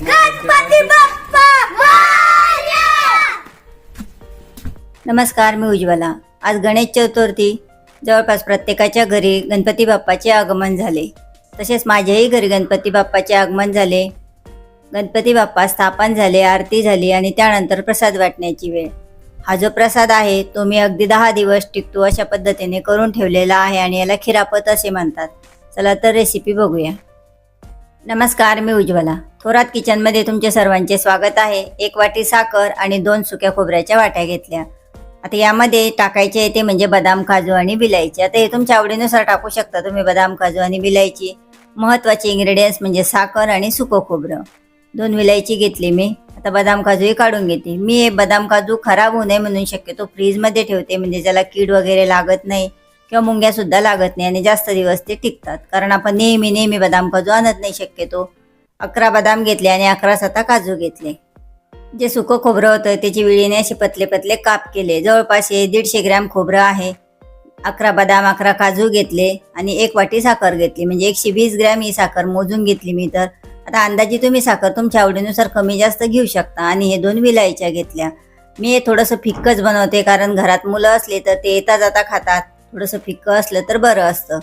गणपती बाप्पा नमस्कार मी उज्ज्वला. आज गणेश चतुर्थी. जवळपास प्रत्येकाच्या घरी गणपती बाप्पाचे आगमन झाले. तसेच माझ्याही घरी गणपती बाप्पाचे आगमन झाले. गणपती बाप्पा स्थापन झाले आरती झाली आणि त्यानंतर प्रसाद वाटण्याची वेळ. हा जो प्रसाद आहे तो मी अगदी दहा दिवस टिकतो अशा पद्धतीने करून ठेवलेला आहे आणि याला खिरापत असे म्हणतात. चला तर रेसिपी बघूया. नमस्कार मी उज्ज्वला. थोरात किचनमध्ये तुमचे सर्वांचे स्वागत आहे. एक वाटी साखर आणि दोन सुक्या खोबऱ्याच्या वाट्या घेतल्या. आता यामध्ये टाकायचे ते म्हणजे बदाम काजू आणि विलायची. आता हे तुमच्या आवडीनुसार टाकू शकता तुम्ही बदाम काजू आणि विलायची. महत्त्वाचे इंग्रेडियंट्स म्हणजे साखर आणि सुकं खोबरं. दोन विलायची घेतली मी. आता बदाम काजूही काढून घेते. मी हे बदाम काजू खराब होऊ नये म्हणून शक्यतो फ्रीजमध्ये ठेवते. म्हणजे ज्याला कीड वगैरे लागत नाही किंवा मुंग्यासुद्धा लागत नाही आणि जास्त दिवस ते टिकतात. कारण आपण नेहमी नेहमी बदाम काजू आणत नाही शक्यतो. अकरा बदाम घेतले आणि अकरा सता काजू घेतले. जे सुकं खोबरं होतं त्याची विळीने असे पतले पतले काप केले. जवळपास हे दीडशे ग्रॅम खोबरं आहे. अकरा बदाम अकरा काजू घेतले आणि एक वाटी साखर घेतली. म्हणजे एकशे वीस ग्रॅम ही साखर मोजून घेतली मी तर. आता अंदाजे तुम्ही साखर तुमच्या आवडीनुसार कमी जास्त घेऊ शकता. आणि हे दोन विलायच्या घेतल्या. मी हे थोडंसं फिक्कच बनवते कारण घरात मुलं असले तर ते येता जाता खातात. थोडंसं फिक्कं असलं तर बरं असतं.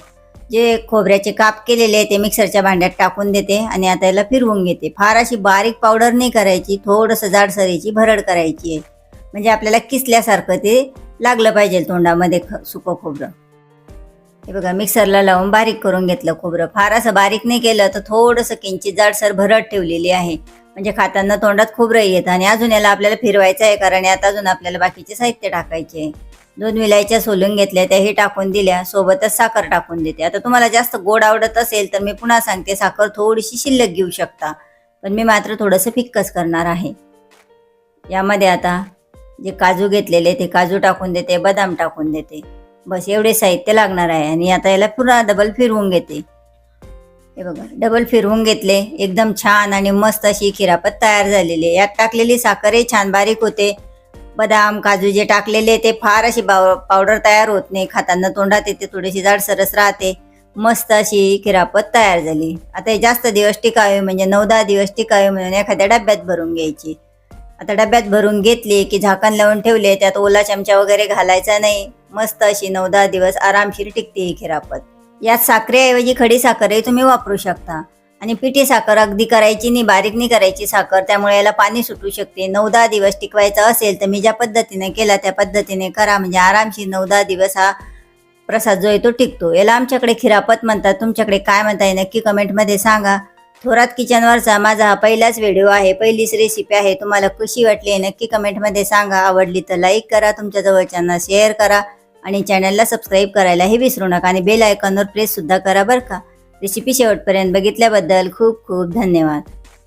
जे खोबऱ्याचे काप केलेले आहे ते मिक्सरच्या भांड्यात टाकून देते आणि आता याला फिरवून घेते. फार अशी बारीक पावडर नाही करायची थोडंसं जाडसरीची भरड करायची आहे. म्हणजे आपल्याला किसल्यासारखं ते लागलं पाहिजे तोंडामध्ये ख सुकं खोबरं. हे बघा मिक्सरला लावून बारीक करून घेतलं खोबरं. फार असं बारीक नाही केलं तर थोडंसं किंचित जाडसर भरड ठेवलेली आहे. म्हणजे खाताना तोंडात खोबरं येतं आणि अजून याला आपल्याला फिरवायचं आहे कारण यात अजून आपल्याला बाकीचे साहित्य टाकायचे आहे. दोन विलायच्या सोलून घेतल्या त्याही टाकून दिल्या सोबतच साखर टाकून देते. आता तुम्हाला जास्त गोड आवडत असेल तर मी पुन्हा सांगते साखर थोडीशी शिल्लक घेऊ शकता. पण मी मात्र थोडंसं फिक्कच करणार आहे. यामध्ये आता जे काजू घेतलेले ते काजू टाकून देते बदाम टाकून देते. बस एवढे साहित्य लागणार आहे आणि आता याला पुन्हा डबल फिरवून घेते. हे बघा डबल फिरवून घेतले एकदम छान आणि मस्त अशी खिरापत तयार झालेली आहे. यात टाकलेली साखरही छान बारीक होते. बदाम काजू जे टाकलेले ते फार अशी पावडर तयार होत नाही. खाताना तोंडात येते थोडीशी जाडसरस राहते. मस्त अशी खिरापत तयार झाली. आता हे जास्त दिवस टिकावे म्हणजे नऊ दहा दिवस टिकावे म्हणून एखाद्या डब्यात भरून घ्यायची. आता डब्यात भरून घेतली की झाकण लावून ठेवले त्यात ओला चमचा वगैरे घालायचा नाही. मस्त अशी नऊ दहा दिवस आरामशीर टिकते ही खिरापत. यात साखरेऐवजी खडी साखरही तुम्ही वापरू शकता. आणि पिठी साखर अगदी करायची नाही बारीक नाही करायची साखर त्यामुळे याला पाणी सुटू शकते. नऊ दहा दिवस टिकवायचं असेल तर मी ज्या पद्धतीने केला त्या पद्धतीने करा. म्हणजे आरामशीर नऊ दहा दिवस हा प्रसाद जो आहे तो टिकतो. याला आमच्याकडे खिरापत म्हणतात. तुमच्याकडे काय म्हणताय नक्की कमेंटमध्ये सांगा. थोरात किचनवरचा माझा हा पहिलाच व्हिडिओ आहे. पहिलीच रेसिपी आहे. तुम्हाला कशी वाटली आहे नक्की कमेंटमध्ये सांगा. आवडली तर लाईक करा. तुमच्या जवळच्यांना शेअर करा. आणि चॅनलला सबस्क्राईब करायलाही विसरू नका. आणि बेल आयकॉनवर प्रेस सुद्धा करा बरं का. रेसिपी शेवटपर्यंत बघितल्याबद्दल खूप खूप धन्यवाद.